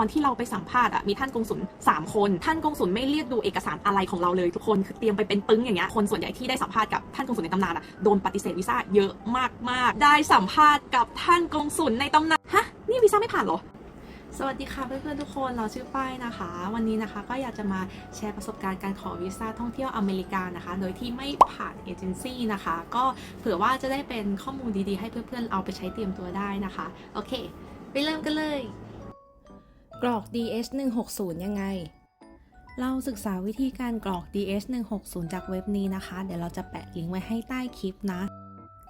วันที่เราไปสัมภาษณ์อะมีท่านกงสุล3 คน ท่านกงสุลไม่เรียกดูเอกสารอะไรของเราเลยทุกคนคือเตรียมไปเป็นปึ้งอย่างเงี้ยคนส่วนใหญ่ที่ได้สัมภาษณ์กับท่านกงสุลในตำนานอะโดนปฏิเสธวีซ่าเยอะมากๆ ได้สัมภาษณ์กับท่านกงสุลในตำนานฮะนี่วีซ่าไม่ผ่านเหรอสวัสดีค่ะเพื่อนๆทุกคนเราชื่อป้ายนะคะ วันนี้นะคะก็อยากจะมาแชร์ประสบการณ์การขอวีซ่าท่องเที่ยวอเมริกานะคะ โดยที่ไม่ผ่านเอเจนซี่นะคะ ก็เผื่อว่าจะได้เป็นข้อมูลดีๆ ให้เพื่อนๆเอาไปใช้เตรียมตัวได้นะคะ โอเค ไปเริ่มกันเลย กรอก DS 160 ยังไง เราศึกษาวิธีการกรอก DS 160 จากเว็บนี้นะคะ เดี๋ยวเราจะแปะลิงก์ไว้ให้ใต้คลิปนะ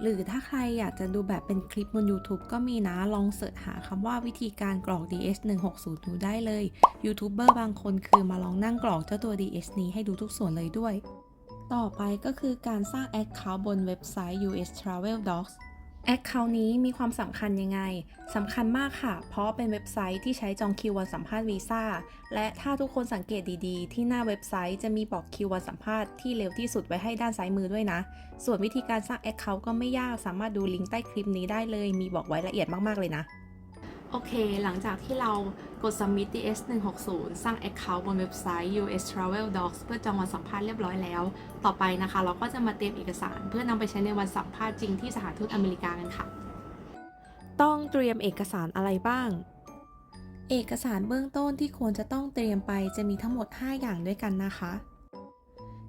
หรือถ้าใครอยากจะดูแบบเป็นคลิปบน YouTube ก็มีนะ ลองเสิร์ชหาคำว่าวิธีการกรอก DS 160 ดูได้เลย ยูทูบเบอร์บางคนคือมาลองนั่งกรอกเจ้าตัว DS นี้ให้ดูทุกส่วนเลยด้วย ต่อไปก็คือการสร้าง Account บนเว็บไซต์ US Travel Docs Account นี้มีความสำคัญยังไงสำคัญมากค่ะ เพราะเป็นเว็บไซต์ที่ใช้จองคิววันสัมภาษณ์วีซ่า และถ้าทุกคนสังเกตดีๆ ที่หน้าเว็บไซต์จะมีบอกคิววันสัมภาษณ์ที่เร็วที่สุดไว้ให้ด้านซ้ายมือด้วยนะ ส่วนวิธีการสร้าง Account ก็ไม่ยาก สามารถดูลิงก์ใต้คลิปนี้ได้เลย มีบอกไว้ละเอียดมากๆเลยนะ โอเค หลังจากที่เรากด submit DS 160สร้าง Account บนเว็บไซต์ US Travel Docs เพื่อจองวันสัมภาษณ์เรียบร้อยแล้ว ต่อไปนะคะ เราก็จะมาเตรียมเอกสาร เพื่อนำไปใช้ในวันสัมภาษณ์จริงที่สถานทูตอเมริกากันค่ะ ต้องเตรียมเอกสารอะไรบ้าง เอกสารเบื้องต้นที่ควรจะต้องเตรียมไปจะมีทั้งหมด 5 อย่างด้วยกันนะคะ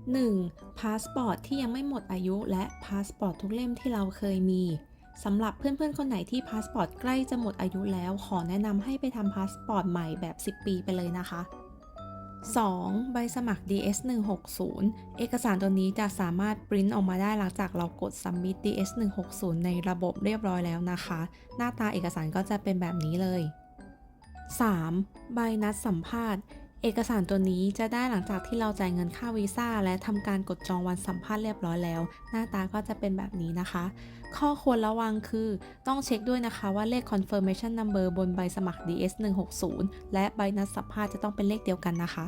1. พาสปอร์ตที่ยังไม่หมดอายุและพาสปอร์ตทุกเล่มที่เราเคยมี สำหรับเพื่อนๆ คนไหนที่พาสปอร์ตใกล้จะหมดอายุแล้ว ขอแนะนำให้ไปทำพาสปอร์ตใหม่แบบ 10 ปีไปเลยนะคะ 2. ใบสมัคร DS 160เอกสารตัวนี้จะสามารถปริ้นออกมาได้หลังจากเรากด Submit DS 160ในระบบเรียบร้อยแล้วนะคะ หน้าตาเอกสารก็จะเป็นแบบนี้เลย 3. ใบนัดสัมภาษณ์ เอกสารตัวนี้จะได้หลังจากที่เราจ่ายเงินค่าวีซ่าและทำการกดจองวันสัมภาษณ์เรียบร้อยแล้ว หน้าตาก็จะเป็นแบบนี้นะคะ ข้อควรระวังคือต้องเช็คด้วยนะคะว่าเลข confirmation number บนใบสมัคร DS 160และใบนัดสัมภาษณ์จะต้องเป็นเลขเดียวกันนะคะ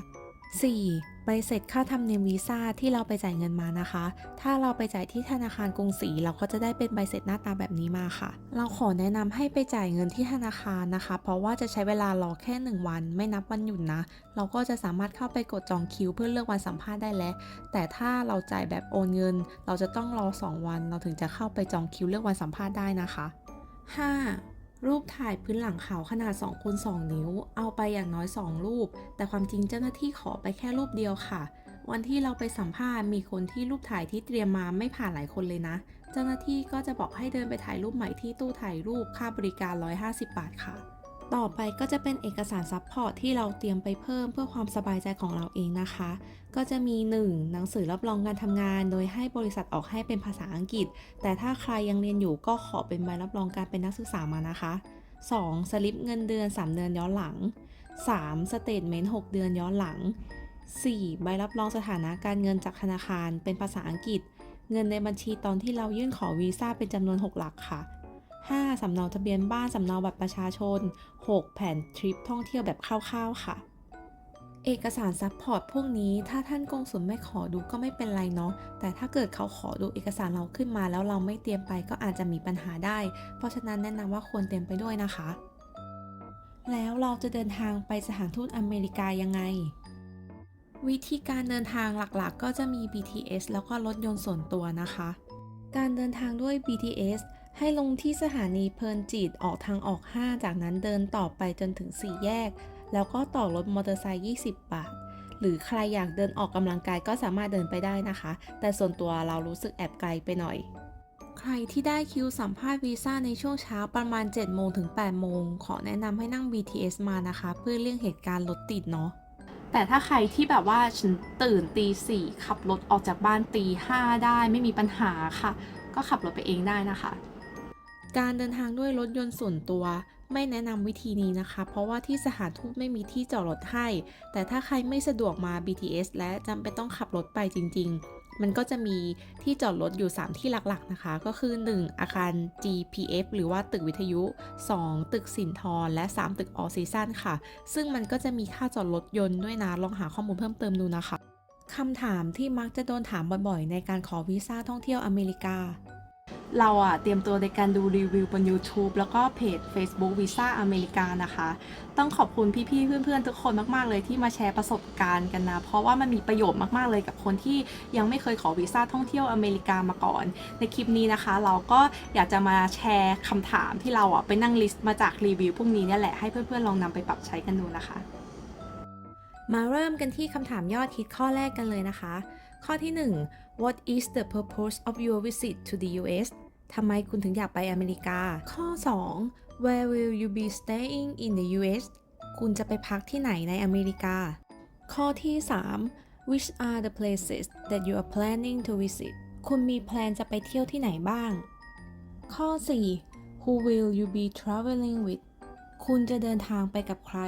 4. ใบเสร็จค่าธรรมเนียมวีซ่าที่เราไปจ่ายเงินมานะคะ ถ้าเราไปจ่ายที่ธนาคารกรุงศรีเราก็จะได้เป็นใบเสร็จหน้าตาแบบนี้มาค่ะ เราขอแนะนำให้ไปจ่ายเงินที่ธนาคารนะคะ เพราะว่าจะใช้เวลารอแค่ 1 วัน ไม่นับวันหยุดนะ เราก็จะสามารถเข้าไปกดจองคิวเพื่อเลือกวันสัมภาษณ์ได้แล้ว แต่ถ้าเราจ่ายแบบโอนเงิน เราจะต้องรอ 2 วัน เราถึงจะเข้าไปจองคิวเลือกวันสัมภาษณ์ได้นะคะ 5. รูปถ่ายพื้นหลังขาวขนาด2คูณ2นิ้ว เอาไปอย่างน้อย 2 รูป แต่ความจริงเจ้าหน้าที่ขอไปแค่รูปเดียวค่ะ วันที่เราไปสัมภาษณ์มีคนที่รูปถ่ายที่เตรียมมาไม่ผ่านหลายคนเลยนะ เจ้าหน้าที่ก็จะบอกให้เดินไปถ่ายรูปใหม่ที่ตู้ถ่ายรูปค่าบริการ 150 บาทค่ะ ต่อไปก็จะเป็นเอกสารซัพพอร์ตที่เราเตรียมไปเพิ่มเพื่อความสบายใจของเราเองนะคะ ก็จะมี 1. หนังสือรับรองการทำงาน โดยให้บริษัทออกให้เป็นภาษาอังกฤษ แต่ถ้าใครยังเรียนอยู่ก็ขอเป็นใบรับรองการเป็นนักศึกษามานะคะ 2. สลิปเงินเดือน 3 เดือนย้อนหลัง 3. สเตทเมนต์6เดือนย้อนหลัง 4. ใบรับรองสถานะการเงินจากธนาคารเป็นภาษาอังกฤษ เงินในบัญชีตอนที่เรายื่นขอวีซ่าเป็นจำนวน 6 หลักค่ะ 5. สำเนาทะเบียนบ้าน สำเนาบัตรประชาชน 6. แผนทริปท่องเที่ยวแบบคร่าวๆค่ะ เอกสารซัพพอร์ตพวกนี้ถ้าท่านกงสุลไม่ขอดูก็ไม่เป็นไรเนาะแต่ถ้าเกิดเขาขอดูเอกสารเราขึ้นมาแล้วเราไม่เตรียมไปก็อาจจะมีปัญหาได้ เพราะฉะนั้นแนะนำว่าควรเตรียมไปด้วยนะคะ แล้วเราจะเดินทางไปสถานทูตอเมริกายังไงวิธีการเดินทางหลักๆ ก็จะมี BTS แล้วก็รถยนต์ส่วนตัวนะคะ การเดินทางด้วย BTS ให้ลงที่สถานีเพลินจิตออกทางออก 5 จากนั้นเดินต่อไปจนถึง 4 แยก แล้วก็ต่อรถมอเตอร์ไซค์ 20 บาท หรือใครอยากเดินออกกำลังกายก็สามารถเดินไปได้นะคะ แต่ส่วนตัวเรารู้สึกแอบไกลไปหน่อย ใครที่ได้คิวสัมภาษณ์วีซ่าในช่วงเช้าประมาณ 7 โมงถึง 8 โมง ขอแนะนำให้นั่ง BTS มานะคะ เพื่อเลี่ยงเหตุการณ์รถติดเนาะแต่ถ้าใครที่แบบว่าฉันตื่นตีสี่ขับรถออกจากบ้านตีห้าได้ไม่มีปัญหาค่ะ ก็ขับรถไปเองได้นะคะ การเดินทางด้วยรถยนต์ส่วนตัว ไม่แนะนำวิธีนี้นะคะ เพราะว่าที่สถานทูตไม่มีที่จอดรถให้ แต่ถ้าใครไม่สะดวกมา BTS และจำเป็นต้องขับรถไปจริง ๆ มันก็จะมีที่จอดรถอยู่ 3 ที่หลักๆนะคะ ก็คือ 1 อาคาร GPF หรือว่าตึกวิทยุ 2 ตึกสินทร และ 3 ตึกออซีซันค่ะ ซึ่งมันก็จะมีค่าจอดรถยนต์ด้วยนะ ลองหาข้อมูลเพิ่มเติมดูนะคะคำถามที่มักจะโดนถามบ่อยๆ ในการขอวีซ่าท่องเที่ยวอเมริกา เราอะเตรียมตัวในการดูรีวิวบน YouTube แล้วก็เพจ Facebook Visa อเมริกานะคะ ต้องขอบคุณพี่ๆ เพื่อนๆ ทุกคนมากๆ เลยที่มาแชร์ประสบการณ์กันนะ เพราะว่ามันมีประโยชน์มากๆ เลยกับคนที่ยังไม่เคยขอวีซ่าท่องเที่ยวอเมริกามาก่อน ในคลิปนี้นะคะ เราก็อยากจะมาแชร์คำถามที่เราอะไปนั่งลิสต์มาจากรีวิวพวกนี้เนี่ยแหละให้เพื่อนๆ ลองนำไปปรับใช้กันดูนะคะ มาเริ่มกันที่คำถามยอดฮิตข้อแรกกันเลยนะคะ ข้อที่ 1 What is the purpose of your visit to the US ทำไมคุณถึงอยากไปอเมริกา ข้อ 2 Where will you be staying in the US คุณจะไปพักที่ไหนในอเมริกา ข้อที่ 3 Which are the places that you are planning to visit คุณมีแพลนจะไปเที่ยวที่ไหนบ้าง ข้อ 4 Who will you be traveling with คุณจะเดินทางไปกับใคร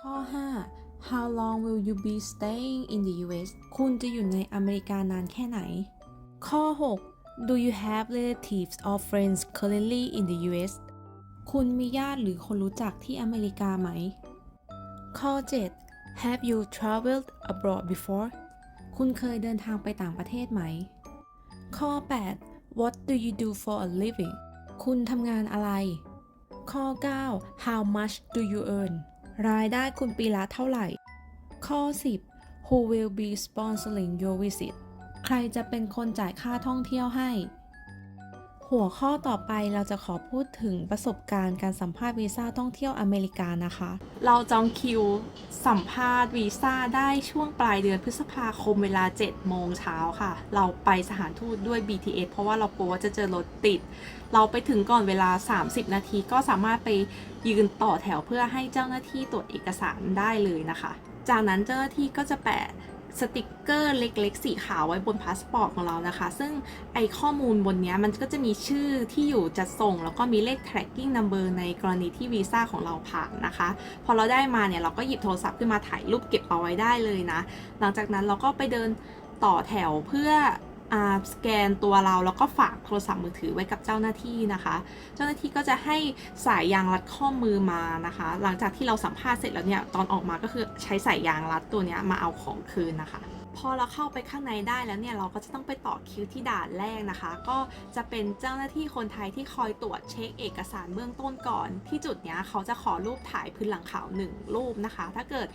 ข้อ 5 How long will you be staying in the US คุณจะอยู่ในอเมริกานานแค่ไหน ข้อ 6 Do you have relatives or friends currently in the US คุณมีญาติหรือคนรู้จักที่อเมริกาไหม ข้อ 7 Have you traveled abroad before คุณเคยเดินทางไปต่างประเทศไหม ข้อ 8 What do you do for a living คุณทำงานอะไร ข้อ 9 How much do you earn รายได้คุณปีละเท่าไหร่ ข้อ 10 Who will be sponsoring your visit ใครจะเป็นคนจ่ายค่าท่องเที่ยวให้ หัวข้อต่อไปเราจะขอพูดถึงประสบการณ์การสัมภาษณ์วีซ่าท่องเที่ยวอเมริกานะคะ เราจองคิวสัมภาษณ์วีซ่าได้ช่วงปลายเดือนพฤษภาคมเวลา 7 โมงเช้าค่ะ เราไปสถานทูตด้วย BTS เพราะว่าเรากลัวว่าจะเจอรถติด เราไปถึงก่อนเวลา 30 นาทีก็สามารถไปยืนต่อแถวเพื่อให้เจ้าหน้าที่ตรวจเอกสารได้เลยนะคะ จากนั้นเจ้าหน้าที่ก็จะแปะ สติกเกอร์เล็กๆ สีขาวไว้บนพาสปอร์ตของเรานะคะ ซึ่งไอข้อมูลบนนี้มันก็จะมีชื่อที่อยู่จะส่ง แล้วก็มีเลข tracking number ในกรณีที่วีซ่าของเราผ่านนะคะ พอเราได้มาเนี่ยเราก็หยิบโทรศัพท์ขึ้นมาถ่ายรูปเก็บเอาไว้ได้เลยนะ หลังจากนั้นเราก็ไปเดินต่อแถวเพื่อ สแกนตัวเราแล้วก็ฝากโทรศัพท์มือถือไว้กับเจ้าหน้าที่นะคะ เจ้าหน้าที่ก็จะให้สายยางรัดข้อมือมานะคะ หลังจากที่เราสัมภาษณ์เสร็จแล้วเนี่ยตอนออกมาก็คือใช้สายยางรัดตัวนี้มาเอาของคืนนะคะ พอเราเข้าไปข้างในได้แล้วเนี่ยเราก็จะต้องไปต่อคิวที่ด่านแรกนะคะ ก็จะเป็นเจ้าหน้าที่คนไทยที่คอยตรวจเช็คเอกสารเบื้องต้นก่อน ที่จุดเนี้ยเขาจะขอรูปถ่ายพื้นหลังขาวหนึ่งรูปนะคะ ถ้าเกิด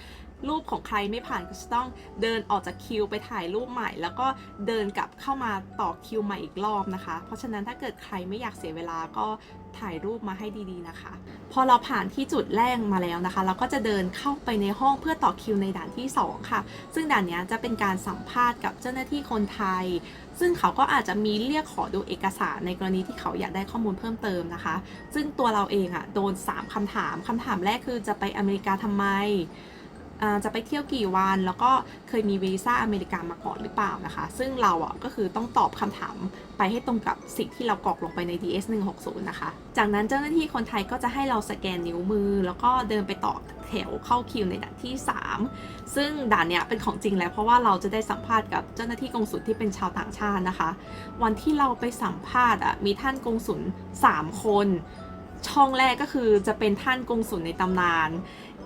รูปของใครไม่ผ่านก็จะต้องเดินออกจากคิวไปถ่ายรูปใหม่ แล้วก็เดินกลับเข้ามาต่อคิวใหม่อีกรอบนะคะ เพราะฉะนั้นถ้าเกิดใครไม่อยากเสียเวลาก็ถ่ายรูปมาให้ดีๆนะคะ พอเราผ่านที่จุดแรกมาแล้วนะคะ เราก็จะเดินเข้าไปในห้องเพื่อต่อคิวในด่านที่ 2 ค่ะ ซึ่งด่านนี้จะเป็นการสัมภาษณ์กับเจ้าหน้าที่คนไทย ซึ่งเขาก็อาจจะมีเรียกขอดูเอกสารในกรณีที่เขาอยากได้ข้อมูลเพิ่มเติมนะคะ ซึ่งตัวเราเองอะโดน 3คำถามคำถามแรกคือจะไปอเมริกาทำไม จะไปเที่ยวกี่วัน แล้วก็เคยมีวีซ่าอเมริกามาก่อนหรือเปล่านะคะ ซึ่งเราอะก็คือต้องตอบคำถามไปให้ตรงกับสิ่งที่เรากรอกลงไปใน DS 160นะคะ จากนั้นเจ้าหน้าที่คนไทยก็จะให้เราสแกนนิ้วมือ แล้วก็เดินไปต่อแถวเข้าคิวในด่านที่ 3 ซึ่งด่านเนี้ยเป็นของจริงแล้วเพราะว่าเราจะได้สัมภาษณ์กับเจ้าหน้าที่กงสุลที่เป็นชาวต่างชาตินะคะ วันที่เราไปสัมภาษณ์อะมีท่านกงสุล3คน ช่องแรกก็คือจะเป็นท่านกงสุลในตำนาน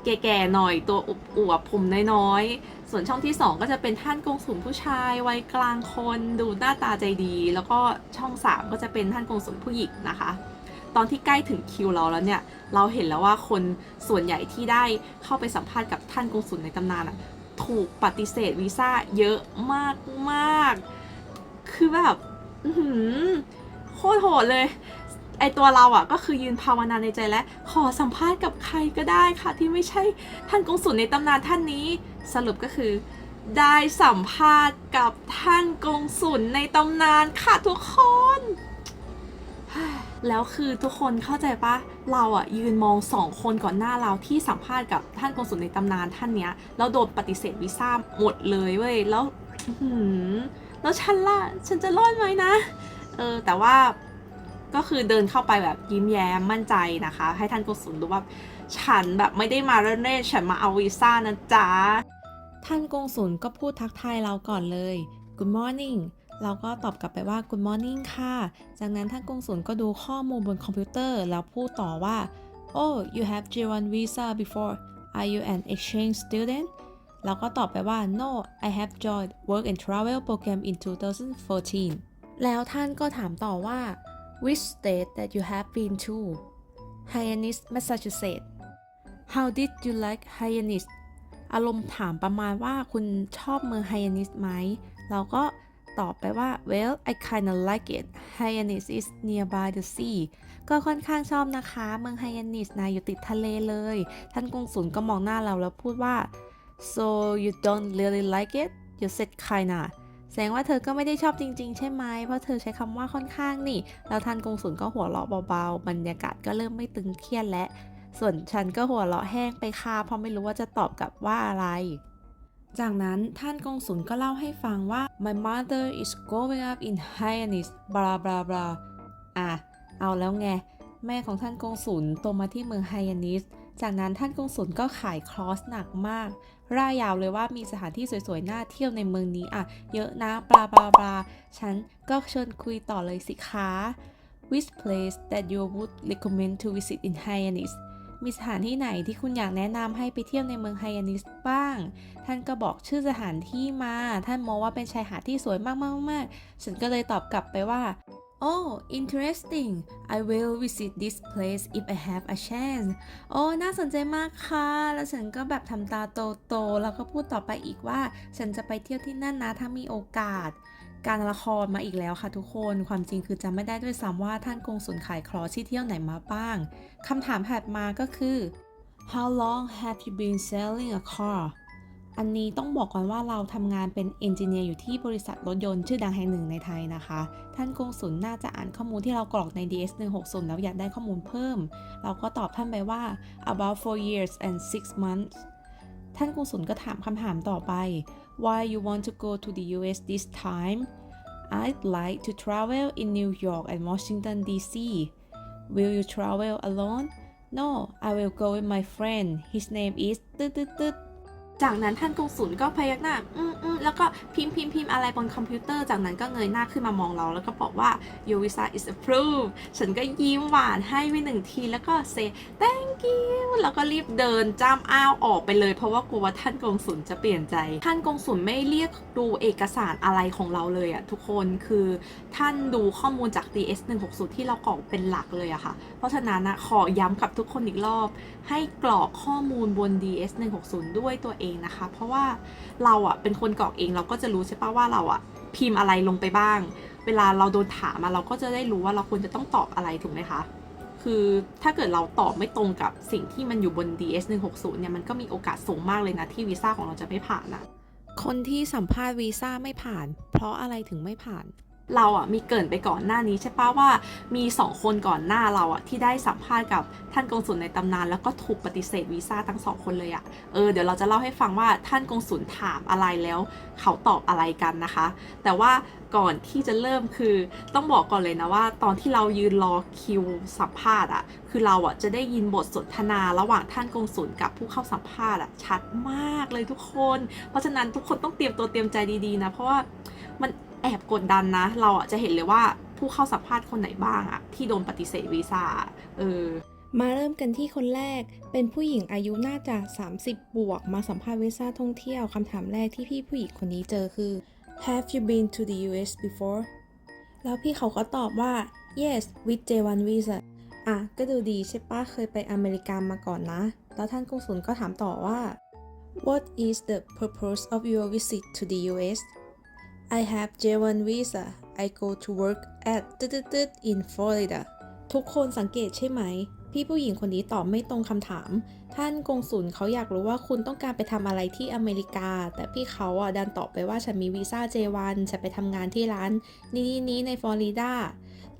แก่ๆหน่อยตัวอบอวบๆผมน้อยๆ ส่วนช่องที่ 2 ก็จะเป็นท่านกงสุลผู้ชายวัยกลางคนดูหน้าตาใจดี แล้วก็ช่อง 3 ก็จะเป็นท่านกงสุลผู้หญิงนะคะ ตอนที่ใกล้ถึงคิวเราแล้วเนี่ยเราเห็นแล้วว่าคนส่วนใหญ่ที่ได้เข้าไปสัมภาษณ์กับท่านกงสุลในตำนานอะถูกปฏิเสธวีซ่าเยอะมากมากๆคือแบบโคตรโหดเลย อตัวเราอะก็คือยืนภาวนาในใจและขอสัมภาษณ์กับใครก็ได้ค่ะ ที่ไม่ใช่ท่านกงสุลในตำนานท่านนี้ สรุปก็คือ ได้สัมภาษณ์กับท่านกงสุลในตำนานค่ะทุกคนแล้วคือทุกคนเข้าใจปะเราอะยืนมองสองคนก่อนหน้าเราที่สัมภาษณ์กับท่านกงสุลในตำนานท่านเนี้ยแล้วโดนปฏิเสธวีซ่าหมดเลยเว้ยแล้วแล้วฉันล่ะฉันจะรอดไหมนะเออแต่ว่า ก็คือเดินเข้าไปแบบยิ้มแย้มมั่นใจนะคะ ให้ท่านกงสุลรู้ว่าฉันแบบไม่ได้มาเล่นๆฉันมาเอาวีซ่านะจ๊ะ ท่านกงสุลก็พูดทักทายเราก่อนเลย Good morning เราก็ตอบกลับไปว่า Good morning ค่ะ จากนั้นท่านกงสุลก็ดูข้อมูลบนคอมพิวเตอร์ แล้วพูดต่อว่า Oh you have J1 visa before Are you an exchange student เราก็ตอบไปว่า No I have joined work and travel program in 2014 แล้วท่านก็ถามต่อว่า Which state that you have been to Hyannis Massachusetts How did you like Hyannis อารมณ์ถามประมาณว่าคุณชอบเมือง Hyannis ไหม เราก็ตอบไปว่า well I kinda like it Hyannis is nearby the sea ก็ค่อนข้างชอบนะคะ เมือง Hyannis นะอยู่ติดทะเลเลย ท่านกงสุลก็มองหน้าเราแล้วพูดว่า so you don't really like it you said kinda แสดงว่าเธอก็ไม่ได้ชอบจริง ๆ ใช่ไหม เพราะเธอใช้คำว่าค่อนข้างนี่ แล้วท่านกงสุลก็หัวเราะเบาๆ บรรยากาศก็เริ่มไม่ตึงเครียดและส่วนฉันก็หัวเราะแห้งไปค่ะเพราะไม่รู้ว่าจะตอบกลับว่าอะไร จากนั้นท่านกงสุลก็เล่าให้ฟังว่า my mother is growing up in Hyannis blah blah blah อะ เอาแล้วไง แม่ของท่านกงสุลโตมาที่เมืองไฮยานิส จากนั้นท่านกงสุลก็ขายคลอสหนักมาก ร่ายยาวเลยว่ามีสถานที่สวยๆ น่าเที่ยวในเมืองนี้อะ เยอะนะบลาบลาบลาฉันก็เชิญคุยต่อเลยสิคะ Which place that you would recommend to visit in Hyannis มีสถานที่ไหนที่คุณอยากแนะนำให้ไปเที่ยวในเมืองไฮยานิสบ้าง ท่านก็บอกชื่อสถานที่มา ท่านมองว่าเป็นชายหาดที่สวยมากๆๆฉันก็เลยตอบกลับไปว่า Oh interesting I will visit this place if I have a chance โอ้น่าสนใจมากค่ะ แล้วฉันก็แบบทำตาโตๆ แล้วก็พูดต่อไปอีกว่า ฉันจะไปเที่ยวที่นั่นนะถ้ามีโอกาส การละครมาอีกแล้วค่ะทุกคน ความจริงคือจำไม่ได้ด้วยซ้ำว่าท่านกงสุลขายคลอที่เที่ยวไหนมาบ้างคำถามถัดมาก็คือ How long have you been selling a car อันนี้ต้องบอกก่อนว่าเราทำงานเป็นเอนจิเนียร์อยู่ที่บริษัทรถยนต์ชื่อดังแห่งหนึ่งในไทยนะคะ ท่านกงสุลน่าจะอ่านข้อมูลที่เรากรอกใน DS 160 แล้วอยากได้ข้อมูลเพิ่ม เราก็ตอบท่านไปว่า about four years and six months ท่านกงสุลก็ถามคำถามต่อไป why you want to go to the US this time I'd like to travel in New York and Washington DC Will you travel alone No I will go with my friend His name is ตึ๊ดตึ๊ดตึ๊ด จากนั้นท่านกงสุลก็พยักหน้า อืมอืมแล้วก็พิมพ์พิมพ์พิมพ์อะไรบนคอมพิวเตอร์ จากนั้นก็เงยหน้าขึ้นมามองเรา แล้วก็บอกว่า your visa is approved ฉันก็ยิ้มหวานให้ไปหนึ่งที แล้วก็ say thank you แล้วก็รีบเดินจ้ำอ้าวออกไปเลย เพราะว่ากลัวว่าท่านกงสุลจะเปลี่ยนใจ ท่านกงสุลไม่เรียกดูเอกสารอะไรของเราเลยอะทุกคนคือท่านดูข้อมูลจาก DS 160ที่เรากรอกเป็นหลักเลยอะค่ะ เพราะฉะนั้นนะขอย้ำกับทุกคนอีกรอบ ให้กรอกข้อมูลบน DS 160ด้วยตัวเองนะคะ เพราะว่าเราอะเป็นคนกรอกเองเราก็จะรู้ใช่ปะว่าเราอะพิมพ์อะไรลงไปบ้าง เวลาเราโดนถามมาเราก็จะได้รู้ว่าเราควรจะต้องตอบอะไรถูกไหมคะคือถ้าเกิดเราตอบไม่ตรงกับสิ่งที่มันอยู่บน DS 160เนี่ยมันก็มีโอกาสสูงมากเลยนะที่วีซ่าของเราจะไม่ผ่านนะคนที่สัมภาษณ์วีซ่าไม่ผ่าน เพราะอะไรถึงไม่ผ่าน เราอะมีเกินไปก่อนหน้านี้ใช่ปะว่ามีสองคนก่อนหน้าเราอะที่ได้สัมภาษณ์กับท่านกงสุลในตำนาน แล้วก็ถูกปฏิเสธวีซ่าทั้งสองคนเลยอะเออเดี๋ยวเราจะเล่าให้ฟังว่าท่านกงสุลถามอะไรแล้ว เขาตอบอะไรกันนะคะ แต่ว่าก่อนที่จะเริ่มคือต้องบอกก่อนเลยนะว่า ตอนที่เรายืนรอคิวสัมภาษณ์อะคือเราอะจะได้ยินบทสนทนาระหว่างท่านกงสุลกับผู้เข้าสัมภาษณ์อะชัดมากเลยทุกคน เพราะฉะนั้นทุกคนต้องเตรียมตัวเตรียมใจดีๆนะเพราะว่ามัน แอบกดดันนะ เราอะจะเห็นเลยว่าผู้เข้าสัมภาษณ์คนไหนบ้างอะที่โดนปฏิเสธวีซ่าเออมาเริ่มกันที่คนแรก เป็นผู้หญิงอายุน่าจะ 30 บวก มาสัมภาษณ์วีซ่าท่องเที่ยวคำถามแรกที่พี่ผู้หญิงคนนี้เจอคือ Have you been to the US before แล้วพี่เขาก็ตอบว่า Yes with J1 visa อะ ก็ดูดีใช่ปะเคยไปอเมริกามาก่อนนะ แล้วท่านกงสุลก็ถามต่อว่า What is the purpose of your visit to the US I have J1 visa I go to work at ตืดๆๆ in Florida ทุกคนสังเกตใช่ไหม พี่ผู้หญิงคนนี้ตอบไม่ตรงคำถาม ท่านกงสุลเขาอยากรู้ว่าคุณต้องการไปทำอะไรที่อเมริกา แต่พี่เขาอะดันตอบไปว่าฉันมีวีซ่า J1 ฉันไปทำงานที่ร้าน นี้นี้ในฟลอริดา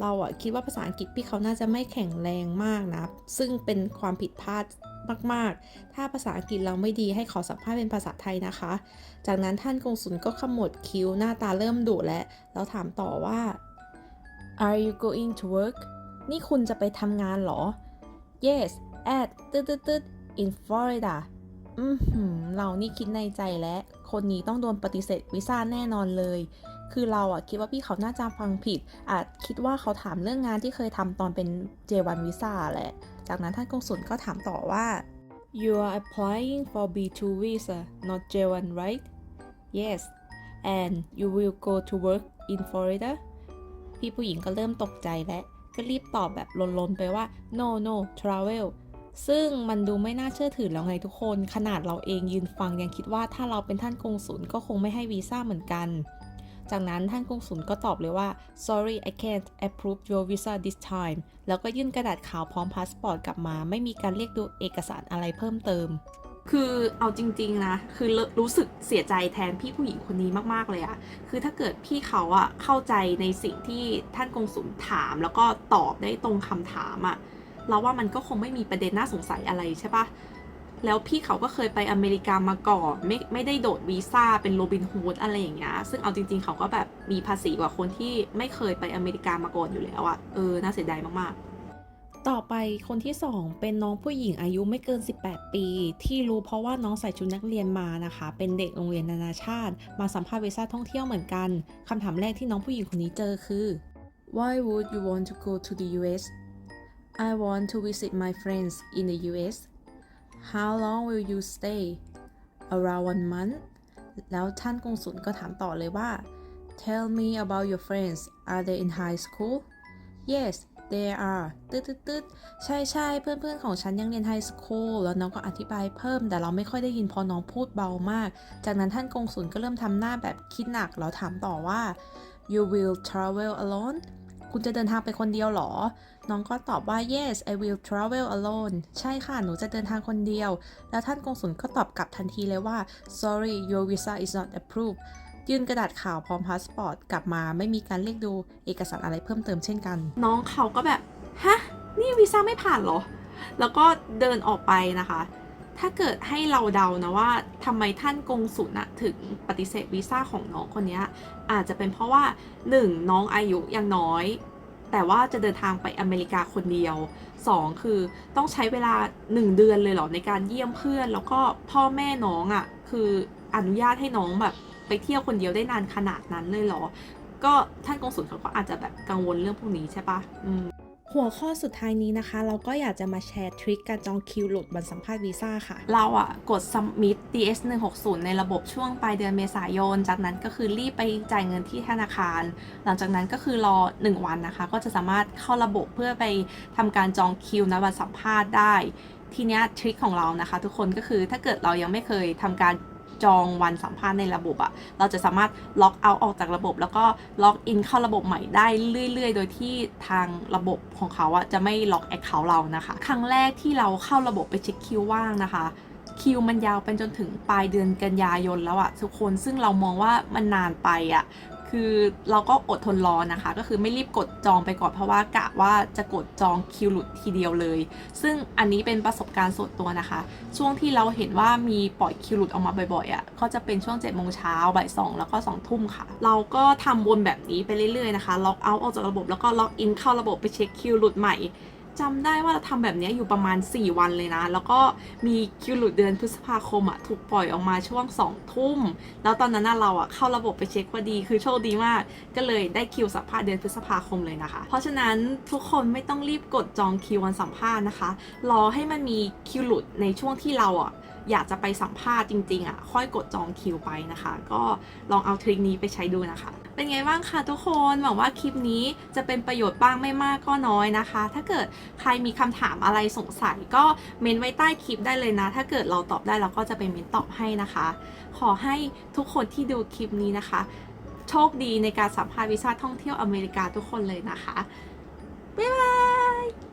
เราอะคิดว่าภาษาอังกฤษพี่เขาน่าจะไม่แข็งแรงมากนะ ซึ่งเป็นความผิดพลาดมาก ๆ ถ้าภาษาอังกฤษเราไม่ดีให้ขอสัมภาษณ์เป็นภาษาไทยนะคะ จากนั้นท่านกงสุลก็ขมวดคิ้วหน้าตาเริ่มดุแล้วแล้วถามต่อว่า Are you going to work นี่คุณจะไปทำงานเหรอ Yes at ตึ๊ดตึ๊ด in Florida อืมหืมเรานี่คิดในใจแล้วคนนี้ต้องโดนปฏิเสธวีซ่าแน่นอนเลย คือเราอะคิดว่าพี่เขาน่าจะฟังผิดอาจคิดว่าเขาถามเรื่องงานที่เคยทำตอนเป็น J1 วีซ่าแหละ จากนั้นท่านกงสุลก็ถามต่อว่า You are applying for B2 visa not J1 right Yes and you will go to work in Florida พี่ผู้หญิงก็เริ่มตกใจแล้วก็รีบตอบแบบลนๆไปว่า no no travel ซึ่งมันดูไม่น่าเชื่อถือแล้วไงทุกคน ขนาดเราเองยืนฟังยังคิดว่าถ้าเราเป็นท่านกงสุลก็คงไม่ให้วีซ่าเหมือนกัน จากนั้นท่านกงสุลก็ตอบเลยว่า sorry I can't approve your visa this time แล้วก็ยื่นกระดาษขาวพร้อมพาสปอร์ตกลับมา ไม่มีการเรียกดูเอกสารอะไรเพิ่มเติม คือเอาจริง ๆ นะ คือรู้สึกเสียใจแทนพี่ผู้หญิงคนนี้มากๆเลยอะคือถ้าเกิดพี่เขาอะเข้าใจในสิ่งที่ท่านกงสุลถาม แล้วก็ตอบได้ตรงคำถามอะเราว่ามันก็คงไม่มีประเด็นน่าสงสัยอะไรใช่ปะ แล้วพี่เขาก็เคยไปอเมริกามาก่อนไม่ไม่ได้โดดวีซ่าเป็นโรบินฮูดอะไรอย่างเงี้ยซึ่งเอาจริง ๆ เขาก็แบบมีภาษีกว่าคนที่ไม่เคยไปอเมริกามาก่อนอยู่แล้วอะเออน่าเสียดายมากๆ ต่อไปคนที่ 2 เป็นน้องผู้หญิงอายุไม่เกิน 18 ปี ที่รู้เพราะว่าน้องใส่ชุดนักเรียนมานะคะ เป็นเด็กโรงเรียนนานาชาติ มาสัมภาษณ์วีซ่าท่องเที่ยวเหมือนกันคำถามแรกที่น้องผู้หญิงคนนี้เจอคือ Why would you want to go to the US I want to visit my friends in the US How long will you stay Around one month แล้วท่านกงสุลก็ถามต่อเลยว่า Tell me about your friends Are they in high school Yes they are ตืดตืดตืดใช่ใช่เพื่อนเพื่อนของฉันยังเรียนไฮสคูลแล้วน้องก็อธิบายเพิ่ม แต่เราไม่ค่อยได้ยินเพอน้องพูดเบามาก จากนั้นท่านกงสุลก็เริ่มทำหน้าแบบคิดหนักแล้วถามต่อว่า you will travel alone คุณจะเดินทางไปคนเดียวเหรอ น้องก็ตอบว่า yes I will travel alone ใช่ค่ะ หนูจะเดินทางคนเดียว แล้วท่านกงสุลก็ตอบกลับทันทีเลยว่า sorry your visa is not approved ยื่นกระดาษข่าวพร้อมพาสปอร์ตกลับมาไม่มีการเรียกดูเอกสารอะไรเพิ่มเติมเช่นกัน น้องเขาก็แบบ ฮะ นี่วีซ่าไม่ผ่านเหรอ แล้วก็เดินออกไปนะคะ ถ้าเกิดให้เราเดานะว่าทำไมท่านกงสุลนะถึงปฏิเสธวีซ่าของน้องคนนี้อาจจะเป็นเพราะว่า 1. น้องอายุยังน้อย แต่ว่าจะเดินทางไปอเมริกาคนเดียว 2. คือต้องใช้เวลา 1 เดือนเลยเหรอในการเยี่ยมเพื่อน แล้วก็พ่อแม่น้องอะ่ะคืออนุญาตให้น้องแบบไปเที่ยวคนเดียวได้นานขนาดนั้นเลยเหรอ ก็ท่านกงสุลเขาก็อาจจะแบบกังวลเรื่องพวกนี้ใช่ปะอืม หัวข้อสุดท้ายนี้นะคะ เราก็อยากจะมาแชร์ทริคการจองคิวหลุดวันสัมภาษณ์วีซ่าค่ะ เราอะกด submit DS 160ในระบบช่วงปลายเดือนเมษายน จากนั้นก็คือรีบไปจ่ายเงินที่ธนาคาร หลังจากนั้นก็คือรอ 1 วันนะคะ ก็จะสามารถเข้าระบบเพื่อไปทำการจองคิวในวันสัมภาษณ์ได้ ทีนี้ทริคของเรานะคะ ทุกคนก็คือถ้าเกิดเรายังไม่เคยทำการ จองวันสัมภาษณ์ในระบบอะเราจะสามารถล็อกเอาออกจากระบบ แล้วก็ล็อกอินเข้าระบบใหม่ได้เรื่อย ๆ โดยที่ทางระบบของเขาอะจะไม่ล็อกแอคเคาท์เรานะคะ ครั้งแรกที่เราเข้าระบบไปเช็คคิวว่างนะคะคิวมันยาวเป็นจนถึงปลายเดือนกันยายนแล้วอะทุกคนซึ่งเรามองว่ามันนานไปอะ คือเราก็อดทนรอนะคะ ก็คือไม่รีบกดจองไปก่อนเพราะว่ากะว่าจะกดจองคิวหลุดทีเดียวเลย ซึ่งอันนี้เป็นประสบการณ์ส่วนตัวนะคะ ช่วงที่เราเห็นว่ามีปล่อยคิวหลุดออกมาบ่อยๆอะ่ะก็จะเป็นช่วง7จ็ดโมงเช้าบ่ายสองแล้วก็2องทุ่มค่ะ เราก็ทำวนแบบนี้ไปเรื่อยๆนะคะล็อกเอาท์ออกจากระบบแล้วก็ล็อกอินเข้าระบบไปเช็คคิวหลุดใหม่ จำได้ว่าเราทำแบบนี้อยู่ประมาณ 4 วันเลยนะ แล้วก็มีคิวหลุดเดือนพฤษภาคมอะ่ะถูกปล่อยออกมาช่วง2องทุ่ม แล้วตอนนั้นน่ะเราอะ่ะเข้าระบบไปเช็คพอดีคือโชคดีมาก ก็เลยได้คิวสัมภาษณ์เดือนพฤษภาคมเลยนะคะ เพราะฉะนั้นทุกคนไม่ต้องรีบกดจองคิววันสัมภาษณ์นะคะ รอให้มันมีคิวหลุดในช่วงที่เราอะอยากจะไปสัมภาษณ์จริงๆอะค่อยกดจองคิวไปนะคะ ก็ลองเอาทริคนี้ไปใช้ดูนะคะ เป็นไงบ้างคะทุกคนหวังว่าคลิปนี้จะเป็นประโยชน์บ้างไม่มากก็น้อยนะคะ ถ้าเกิดใครมีคำถามอะไรสงสัยก็เมนไว้ใต้คลิปได้เลยนะ ถ้าเกิดเราตอบได้เราก็จะไปเมนตอบให้นะคะ ขอให้ทุกคนที่ดูคลิปนี้นะคะ โชคดีในการสัมภาษณ์วีซ่าท่องเที่ยวอเมริกาทุกคนเลยนะคะบ๊ายบาย